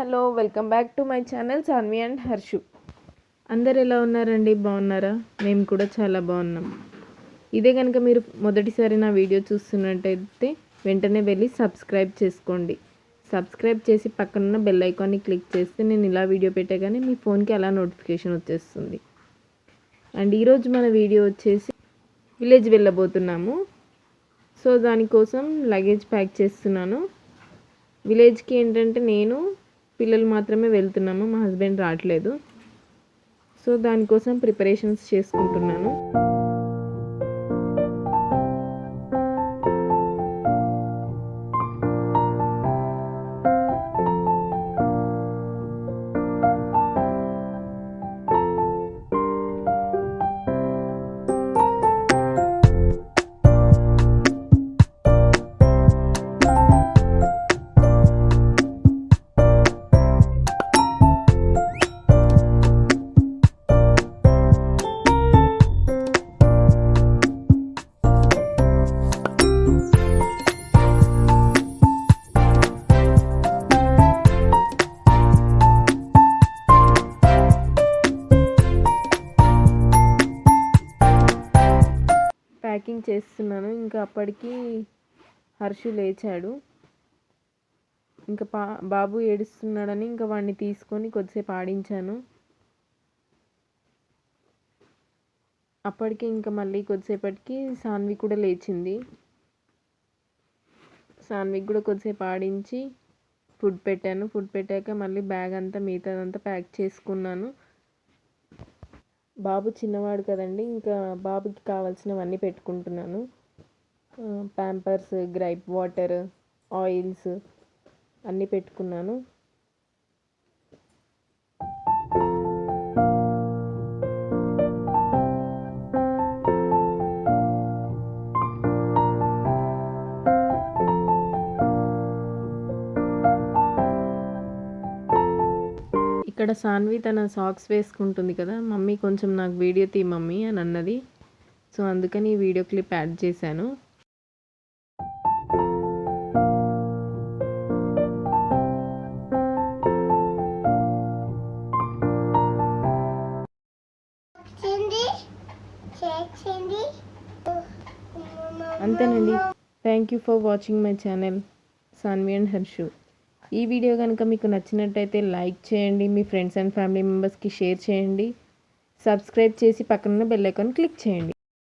Hello welcome back to my channel Sanvi and Harshu. అందరు ఎలా ఉన్నారండి? బాగున్నారా? మేము కూడా చాలా బాగున్నాం. ఇదే కనుక మీరు మొదటిసారి నా వీడియో చూస్తున్నట్టయితే వెంటనే వెళ్ళి సబ్స్క్రైబ్ చేసుకోండి. సబ్స్క్రైబ్ చేసి పక్కనున్న బెల్ ఐకాన్ని క్లిక్ చేస్తే నేను ఇలా వీడియో పెట్టగానే మీ ఫోన్కి అలా నోటిఫికేషన్ వచ్చేస్తుంది. అండ్ ఈరోజు మన వీడియో వచ్చేసి విలేజ్ వెళ్ళబోతున్నాము. సో దానికోసం లగేజ్ ప్యాక్ చేస్తున్నాను. విలేజ్కి ఏంటంటే నేను పిల్లలు మాత్రమే వెళ్తున్నాము. మా హస్బెండ్ రావట్లేదు. సో దానికోసం ప్రిపరేషన్స్ చేసుకుంటున్నాను. ప్యాకింగ్ చేస్తున్నాను. ఇంకా అప్పటికి హర్షు లేచాడు. ఇంకా పా బాబు ఏడుస్తున్నాడని ఇంకా వాడిని తీసుకొని కొద్దిసేపు ఆడించాను. అప్పటికి ఇంకా మళ్ళీ కొద్దిసేపటికి సాన్వి కూడా లేచింది. సాన్వికి కూడా కొద్దిసేపు ఆడించి ఫుడ్ పెట్టాను. ఫుడ్ పెట్టాక మళ్ళీ బ్యాగ్ అంతా మిగతాదంతా ప్యాక్ చేసుకున్నాను. బాబు చిన్నవాడు కదండి ఇంకా బాబుకి కావాల్సినవన్నీ పెట్టుకుంటున్నాను. ప్యాంపర్స్ గ్రైప్ వాటర్ ఆయిల్స్ అన్నీ పెట్టుకున్నాను. ఇక్కడ సాన్వి తన సాక్స్ వేసుకుంటుంది కదా మమ్మీ కొంచెం నాకు వీడియో తీ మమ్మీ అని అన్నది. సో అందుకని ఈ వీడియో క్లిప్ యాడ్ చేశాను. అంతేనండి. Thank you for watching my channel Sanvi and Harshu ఈ వీడియో కనుక మీకు నచ్చినట్టయితే లైక్ చేయండి మీ ఫ్రెండ్స్ అండ్ ఫ్యామిలీ మెంబర్స్కి షేర్ చేయండి. సబ్స్క్రైబ్ చేసి పక్కన బెల్ ఐకాన్ క్లిక్ చేయండి.